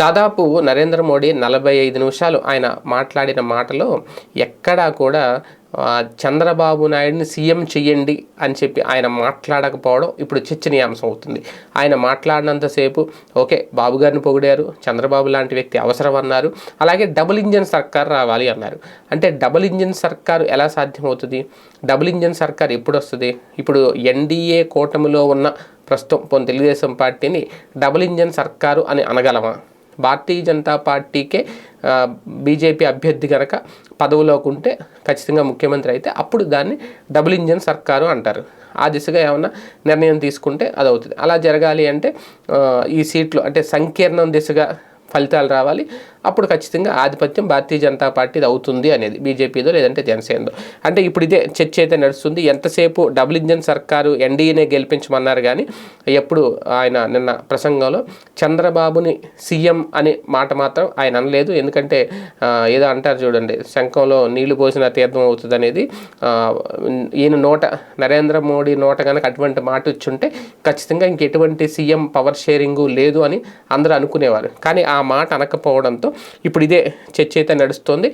దాదాపు నరేంద్ర మోడీ నలభై ఐదు నిమిషాలు ఆయన మాట్లాడిన మాటలో ఎక్కడా కూడా చంద్రబాబు నాయుడిని సీఎం చెయ్యండి అని చెప్పి ఆయన మాట్లాడకపోవడం ఇప్పుడు చర్చనీయాంశం అవుతుంది. ఆయన మాట్లాడినంతసేపు ఓకే బాబు గారిని పొగిడారు చంద్రబాబు లాంటి వ్యక్తి అవసరం అన్నారు. అలాగే డబుల్ ఇంజన్ సర్కార్ రావాలి అన్నారు. అంటే డబుల్ ఇంజన్ సర్కారు ఎలా సాధ్యమవుతుంది? డబుల్ ఇంజన్ సర్కార్ ఎప్పుడు వస్తుంది ఇప్పుడు ఎన్డీఏ కూటమిలో ఉన్న ప్రస్తుతం తెలుగుదేశం పార్టీని డబుల్ ఇంజన్ సర్కారు అని అనగలమా? భారతీయ జనతా పార్టీకే బీజేపీ అభ్యర్థి కనుక పదవిలోకి ఉంటే ఖచ్చితంగా ముఖ్యమంత్రి అయితే అప్పుడు దాన్ని డబుల్ ఇంజన్ సర్కారు అంటారు. ఆ దిశగా ఏమన్నా నిర్ణయం తీసుకుంటే అది అవుతుంది అలా జరగాలి అంటే ఈ సీట్లు అంటే సంకీర్ణం దిశగా ఫలితాలు రావాలి. అప్పుడు ఖచ్చితంగా ఆధిపత్యం భారతీయ జనతా పార్టీది అవుతుంది అనేది బీజేపీదో లేదంటే జనసేనదో. అంటే ఇప్పుడు ఇదే చర్చ అయితే నడుస్తుంది ఎంతసేపు డబుల్ ఇంజన్ సర్కారు ఎన్డీఏనే గెలిపించమన్నారు కానీ ఎప్పుడు ఆయన నిన్న ప్రసంగంలో చంద్రబాబుని సీఎం అనే మాట మాత్రం ఆయన అనలేదు. ఎందుకంటే ఏదో అంటారు చూడండి శంఖంలో నీళ్ళు పోసిన తీర్థం అవుతుంది అనేది ఈయన నోట నరేంద్ర మోడీ నోట కనుక అటువంటి మాట ఇచ్చుంటే ఖచ్చితంగా ఇంకెటువంటి సీఎం పవర్ షేరింగు లేదు అని అందరూ అనుకునేవారు. కానీ ఆ మాట అనకపోవడంతో ఇప్పుడు ఇదే చర్చ అయితే నడుస్తుంది.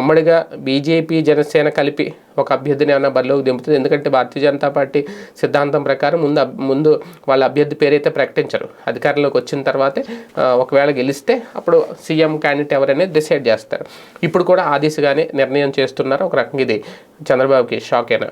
ఉమ్మడిగా బీజేపీ జనసేన కలిపి ఒక అభ్యర్థిని ఏమైనా బరిలోకి దింపుతుంది. ఎందుకంటే భారతీయ జనతా పార్టీ సిద్ధాంతం ప్రకారం ముందు ముందు వాళ్ళ అభ్యర్థి పేరైతే ప్రకటించరు. అధికారంలోకి వచ్చిన తర్వాతే ఒకవేళ గెలిస్తే అప్పుడు సీఎం క్యాండిడేట్ ఎవరనేది డిసైడ్ చేస్తారు. ఇప్పుడు కూడా ఆ దిశగానే నిర్ణయం చేస్తున్నారు. ఒక రకంగా ఇది చంద్రబాబుకి షాక్ అయినా